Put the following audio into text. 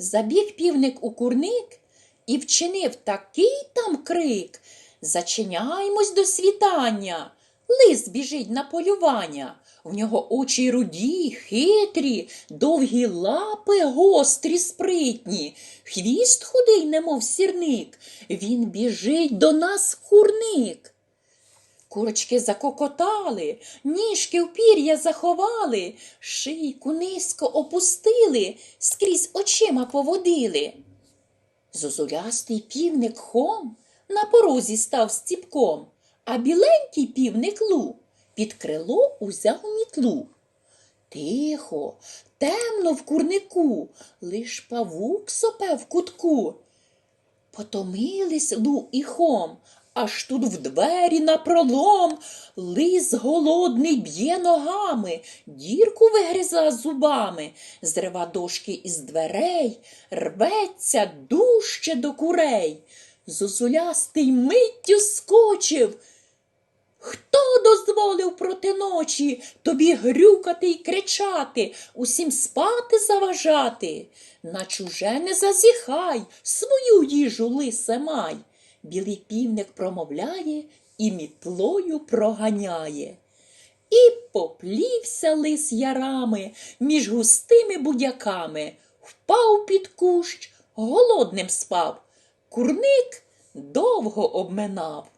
Забіг півник у курник і вчинив такий там крик. Зачиняймось до світання. Лис біжить на полювання. В нього очі руді, хитрі, довгі лапи гострі, спритні, хвіст худий, немов сірник. Він біжить до нас в курник. Курочки закокотали, ніжки в пір'я заховали, шийку низько опустили, скрізь очима поводили. Зозулястий півник хом на порозі став стіпком, а біленький півник лу під крило узяв мітлу. Тихо, темно в курнику, лиш павук сопе в кутку. Потомились лу і хом, аж тут в двері напролом лис голодний б'є ногами, дірку вигриза зубами, зрива дошки із дверей, рветься дужче до курей. Зозулястий миттю скочив. Хто дозволив проти ночі тобі грюкати й кричати, усім спати заважати? На чуже не зазіхай, свою їжу лисе май. Білий півник промовляє і мітлою проганяє. І поплівся лис ярами між густими будяками, впав під кущ, голодним спав. Курник довго обминав.